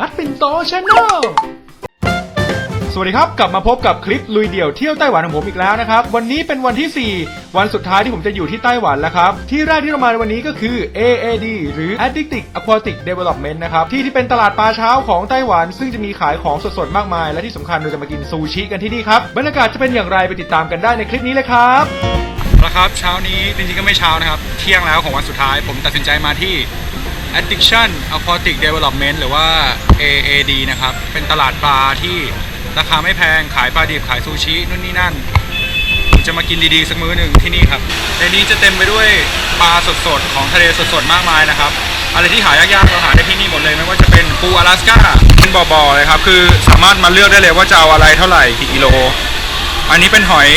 นัดปินโตชาแนลสวัสดีครับ กลับมาพบกับคลิปลุยเดี่ยวเที่ยวไต้หวันของผมอีกแล้วนะครับ วันนี้เป็นวันที่ 4 วันสุดท้ายที่ผมจะอยู่ที่ไต้หวันแล้วครับ ที่แรกที่เรามาในวันนี้ก็คือ AAD หรือ Addictive Aquatic Development นะครับ ที่ที่เป็นตลาดปลาเช้าของไต้หวัน ซึ่งจะมีขายของสดๆ มากมาย และที่สำคัญเราจะมากินซูชิกันที่นี่ครับ บรรยากาศจะเป็นอย่างไรไปติดตามกันได้ในคลิปนี้เลยครับนะครับเช้านี้จริงๆก็ไม่เช้านะครับ เที่ยงแล้วของวันสุดท้ายผมตัดสินใจมาที่ Addiction Aquatic Development หรือว่า AAD นะครับ เป็นตลาดปลาที่ราคาไม่แพงขายปลาดิบขายซูชินู่นนี่นั่นผมจะมากินดีๆ สักมื้อหนึ่งที่นี่ครับในนี้จะเต็มไปด้วยปลาสดๆ ของทะเลสดๆ มากมายนะครับ อะไรที่หายากๆ เราหาได้ที่นี่หมดเลย ไม่ว่าจะเป็นปูอลาสก้าเป็นบ่อๆเลยครับ คือสามารถมาเลือกได้เลยว่าจะเอาอะไรเท่าไหร่กี่กิโล อันนี้เป็นหอย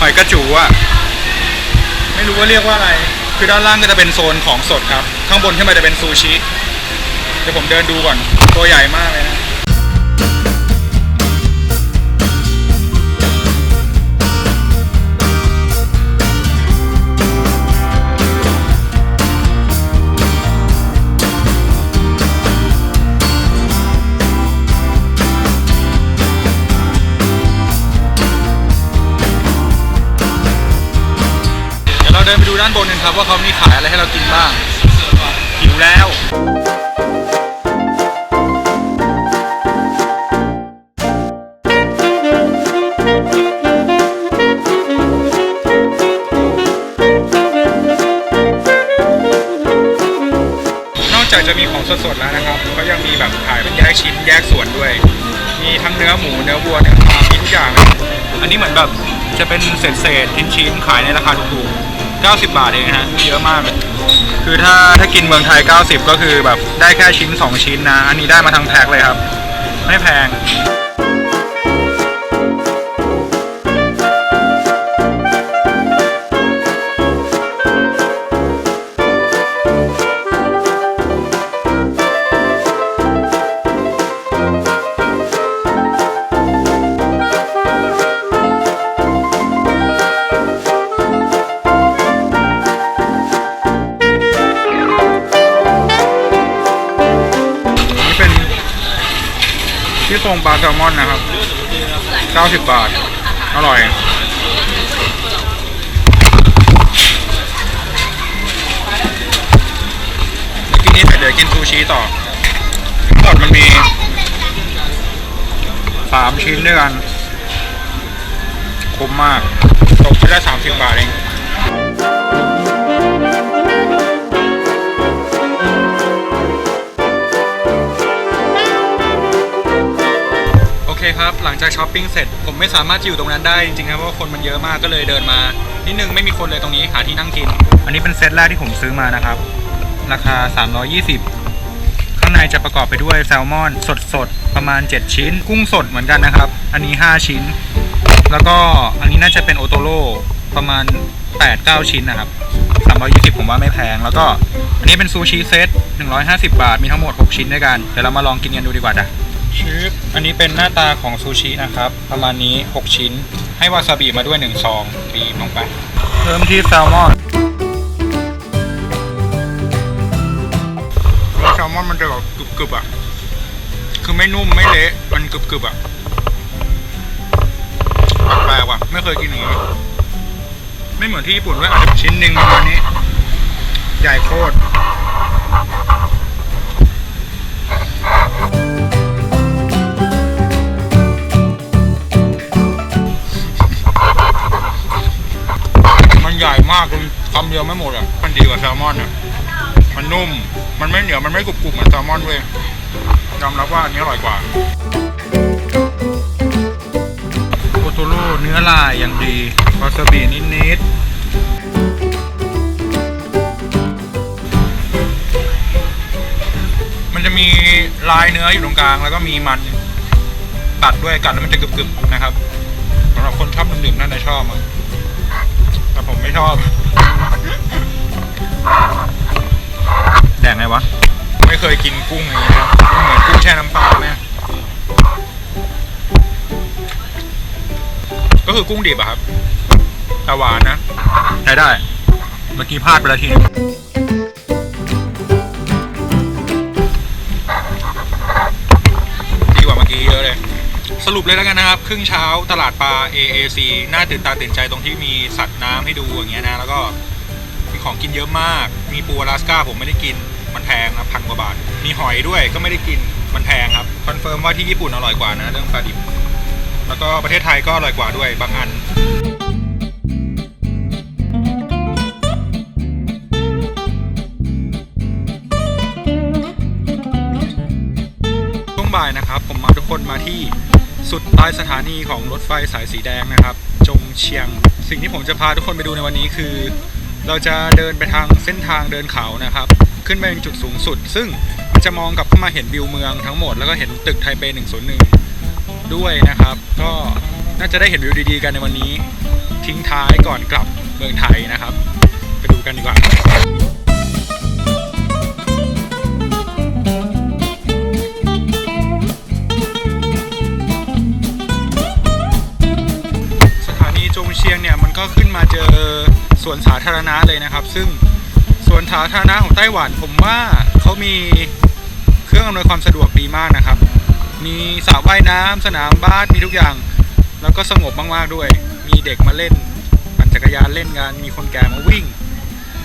หอยกระจูอะไม่รู้ว่าเรียกว่าอะไร คือด้านล่างก็จะเป็นโซนของสดครับ ข้างบนขึ้นมาจะเป็นซูชิ เดี๋ยวผมเดินดูก่อน ตัวใหญ่มากเลยนะเดี๋ยวเราเดินไปดูด้านบนกันครับว่าเขามีขายอะไรให้เรากินบ้าง แล้ว นอกจากจะมีของสดๆแล้วนะครับเขายังมีแบบขายเป็นแยกชิ้นแยกส่วนด้วย มีทั้งเนื้อหมูเนื้อวัวเนื้อปลามีทุกอย่างเลยอันนี้เหมือนแบบจะเป็นเศษเศษๆชิ้นๆขายในราคาถูกๆ90 บาทเองนะฮะเยอะมากเลย คือถ้าถ้ากินเมืองไทย 90 ก็คือแบบได้แค่ชิ้น 2 ชิ้นนะ อันนี้ได้มาทั้งแพ็คเลยครับ ไม่แพง ที่โครงปลาแซลมอนนะครับ 90 บาท อร่อย กินนี้เสร็จเดี๋ยวกินซูชิต่อทั้งหมดมันมีสามชิ้นด้วยกัน คุ้มมาก ตกชิ้นละ30บาทเอง งจากช้อปปิ้งเสร็จผมไม่สามารถจะอยู่ตรงนั้นได้จริงๆครับเพราะว่าคนมันเยอะมากก็เลยเดินมา นิดนึงไม่มีคนเลยตรงนี้หาที่นั่งกิน อันนี้เป็นเซตแรกที่ผมซื้อมานะครับ ราคา 320 ข้างในจะประกอบไปด้วยแซลมอนสดๆ ประมาณ 7 ชิ้น กุ้งสดเหมือนกันนะครับ อันนี้ 5 ชิ้น แล้วก็อันนี้น่าจะเป็นโอโตโร่ประมาณ 8-9 ชิ้นนะครับ320 ผมว่าไม่แพง แล้วก็อันนี้เป็นซูชิเซต150 บาท มีทั้งหมด 6 ชิ้นด้วยกัน เดี๋ยวเรามาลองกินกันดูดีกว่าจ้ะ ชืบอันนี้เป็นหน้าตาของซูชินะครับ ประมาณนี้ 6 ชิ้น ให้วาซาบิมาด้วย1ซองบีบลงไปเพิ่มที่แซลมอนแซลมอนมันจะแบบกรึบๆอะ คือไม่นุ่มไม่เละ มันกรึบๆอะแปลกๆว่ะ ไม่เคยกินอย่างนี้ไม่เหมือนที่ญี่ปุ่นด้วยอาจจะชิ้นหนึ่งประมาณนี้ ใหญ่โคตร มันไม่เหนียวมันไม่กรุบๆเหมือนแซลมอนเว้ยยอมรับว่าอันนี้อร่อยกว่าโอโตโร่เนื้อลายอย่างดีวาซาบินิดๆมันจะมีลายเนื้ออยู่ตรงกลางแล้วก็มีมันตัดด้วยกัดแล้วมันจะกรึบๆนะครับสำหรับคนชอบดื่มๆน่าจะชอบมั้งแต่ผมไม่ชอบ เคยกินกุ้งอย่างนี้นะมันเหมือนกุ้งแช่น้ำปลาไหมก็คือกุ้งดิบอะครับแต่หวานนะใช้ได้ เมื่อกี้พลาดไปแล้วทีนึงสรุปเลยแล้วกันนะครับ ครึ่งเช้าตลาดปลา AAC น่าตื่นตาตื่นใจตรงที่มีสัตว์น้ำให้ดูอย่างเงี้ยนะ แล้วก็มีของกินเยอะมาก มีปูอลาสก้าผมไม่ได้กิน มันแพงนะพันกว่าบาท มีหอยด้วยก็ไม่ได้กินมันแพงครับคอนเฟิร์มว่าที่ญี่ปุ่นอร่อยกว่านะเรื่องปลาดิบแล้วก็ประเทศไทยก็อร่อยกว่าด้วยบางอันช่วงบ่ายนะครับ ผมมาทุกคนมาที่สุดปลายสถานีของรถไฟสายสีแดงนะครับ จงเชียง สิ่งที่ผมจะพาทุกคนไปดูในวันนี้คือ เราจะเดินไปทางเส้นทางเดินเขานะครับ ขึ้นไปยังจุดสูงสุด ซึ่งมันจะมองกลับเข้ามาเห็นวิวเมืองทั้งหมดแล้วก็เห็นตึกไทเป 101 ด้วยนะครับ ก็น่าจะได้เห็นวิวดีๆ กันในวันนี้ ทิ้งท้ายก่อนกลับเมืองไทยนะครับ ไปดูกันดีกว่าสถานีจงเชียงเนี่ยมันก็ขึ้นมาเจอสวนสาธารณะเลยนะครับ ซึ่ง สวนสาธารณะของไต้หวันผมว่าเขามีเครื่องอำนวยความสะดวกดีมากนะครับ มีสระว่ายน้ำสนามบาสมีทุกอย่าง แล้วก็สงบมากๆด้วย มีเด็กมาเล่นปั่นจักรยานเล่นกันมีคนแก่มาวิ่ง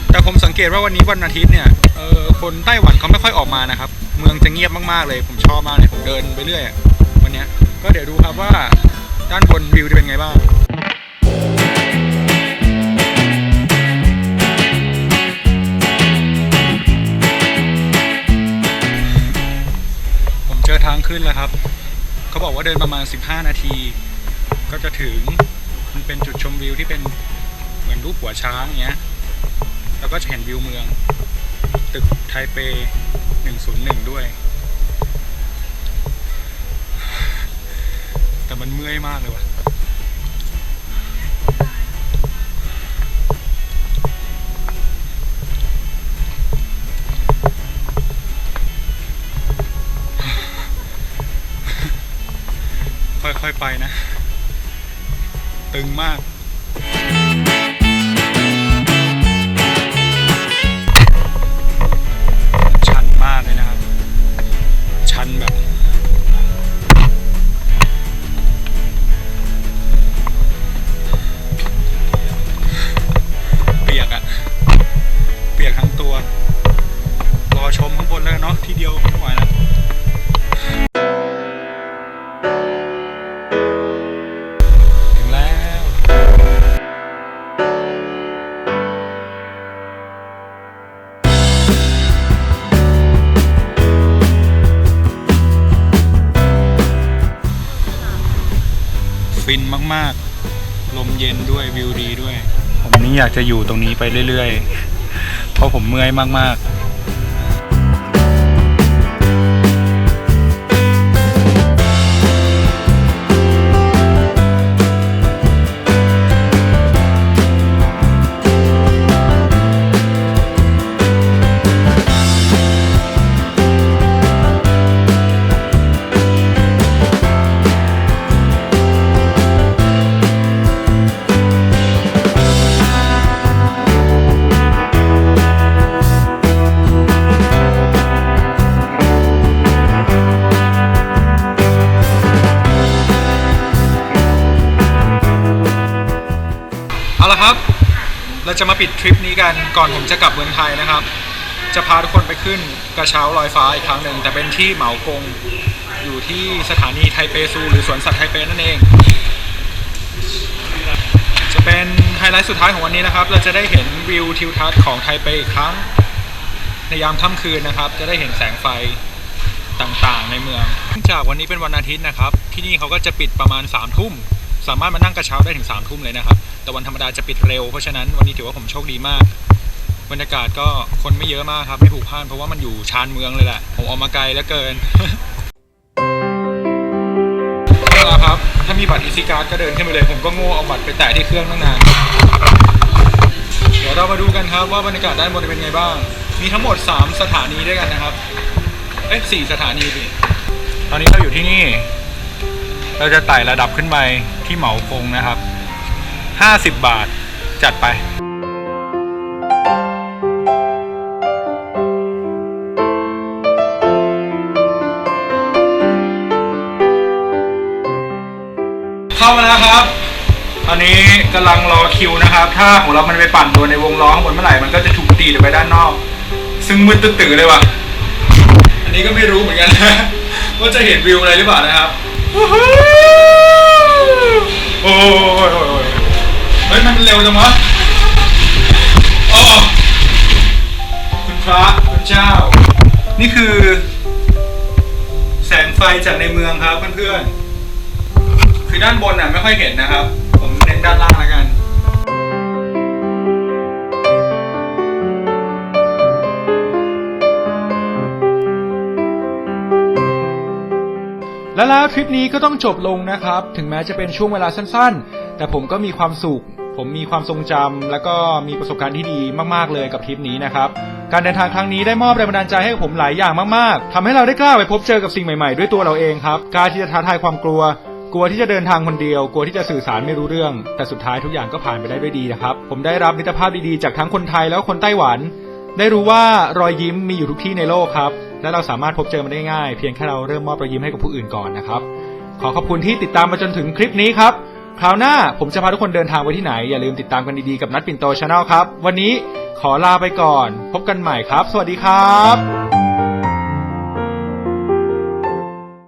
แต่ผมสังเกตว่าวันนี้วันอาทิตย์เนี่ยเออคนไต้หวันเขาไม่ค่อยออกมานะครับ เมืองจะเงียบมากๆเลย ผมชอบมากเลยผมเดินไปเรื่อยวันนี้ก็เดี๋ยวดูครับว่าด้านบนวิวจะเป็นไงบ้าง ทางขึ้นแล้วครับ เขาบอกว่าเดินประมาณ 15 นาที ก็จะถึงมันเป็นจุดชมวิวที่เป็นเหมือนรูปหัวช้างอย่างเงี้ย แล้วก็จะเห็นวิวเมือง ตึกไทเป 101 ด้วย แต่มันเมื่อยมากเลยว่ะ ค่อยๆไปนะ ตึงมาก มาก ๆ ลมเย็นด้วยวิวดีด้วย ผมนี่อยากจะอยู่ตรงนี้ไปเรื่อย ๆ เพราะผมเมื่อยมาก ๆ เราจะมาปิดทริปนี้กันก่อนผมจะกลับเมืองไทยนะครับ จะพาทุกคนไปขึ้นกระเช้าลอยฟ้าอีกครั้งหนึ่งแต่เป็นที่เหมากงอยู่ที่สถานีไทเปซูหรือสวนสัตว์ไทเปนั่นเอง จะเป็นไฮไลท์สุดท้ายของวันนี้นะครับ เราจะได้เห็นวิวทิวทัศน์ของไทเปอีกครั้ง ในยามค่ำคืนนะครับ จะได้เห็นแสงไฟต่างๆในเมืองเนื่องจากวันนี้เป็นวันอาทิตย์นะครับ ที่นี่เขาก็จะปิดประมาณ3ามทุ่ม สามารถมานั่งกระเช้าได้ถึง3ามทุ่มเลยนะครับ แต่วันธรรมดาจะปิดเร็ว เพราะฉะนั้นวันนี้ถือว่าผมโชคดีมาก บรรยากาศก็คนไม่เยอะมากครับ ไม่ผูกพล่านเพราะว่ามันอยู่ชานเมืองเลยแหละ ผมออกมาไกลแล้วเกินเอาละครับ ถ้ามีบัตรอีซิการ์ดก็เดินขึ้นไปเลย ผมก็โง่เอาบัตรไปแตะที่เครื่องตั้งนาน เดี๋ยวเรามาดูกันครับว่าบรรยากาศด้านบนเป็นไงบ้าง มีทั้งหมด 3 สถานีด้วยกันนะครับ เอ้ยสี่สถานีสิตอนนี้เราอยู่ที่นี่ เราจะไต่ระดับขึ้นไปที่เหมาคงนะครับ 50 บาทจัดไปเข้ามาแล้วครับ ตอนนี้กำลังรอคิวนะครับ ถ้าของเรามันไปปั่นโดนในวงล้อข้างบนเมื่อไหร่ มันก็จะถูกตีไปด้านนอก ซึ่งมืดตื้อๆเลยว่ะ อันนี้ก็ไม่รู้เหมือนกันนะว่าจะเห็นวิวอะไรหรือเปล่านะครับ โอ้ยโอ้ยโอ้ยเฮ้ย มันเร็วจังวะโอ้คุณพระคุณเจ้า นี่คือ แสงไฟจากในเมืองครับเพื่อนๆ คือด้านบนน่ะไม่ค่อยเห็นนะครับ ผมเน้นด้านล่างแล้วกัน และแล้วทริปนี้ก็ต้องจบลงนะครับ ถึงแม้จะเป็นช่วงเวลาสั้นๆ แต่ผมก็มีความสุข ผมมีความทรงจำแล้วก็มีประสบการณ์ที่ดีมากๆเลยกับทริปนี้นะครับ การเดินทางครั้งนี้ได้มอบแรงบันดาลใจให้ผมหลายอย่างมากๆทำให้เราได้กล้าไปพบเจอกับสิ่งใหม่ๆ ด้วยตัวเราเองครับกล้าที่จะท้าทายความกลัว กลัวที่จะเดินทางคนเดียว กลัวที่จะสื่อสารไม่รู้เรื่อง แต่สุดท้ายทุกอย่างก็ผ่านไปได้ด้วยดีนะครับ ผมได้รับมิตรภาพดีๆจากทั้งคนไทยแล้วก็คนไต้หวัน ได้รู้ว่ารอยยิ้มมีอยู่ทุกที่ในโลกครับ และเราสามารถพบเจอมันได้ง่าย เพียงแค่เราเริ่มมอบรอยยิ้มให้กับผู้อื่นก่อนนะครับ ขอขอบคุณที่ติดตามมาจนถึงคลิปนี้ครับ คราวหน้าผมจะพาทุกคนเดินทางไปที่ไหน อย่าลืมติดตามกันดีๆกับนัดปิ่นโตชาแนลครับ วันนี้ขอลาไปก่อน พบกันใหม่ครับ สวัสดีครับ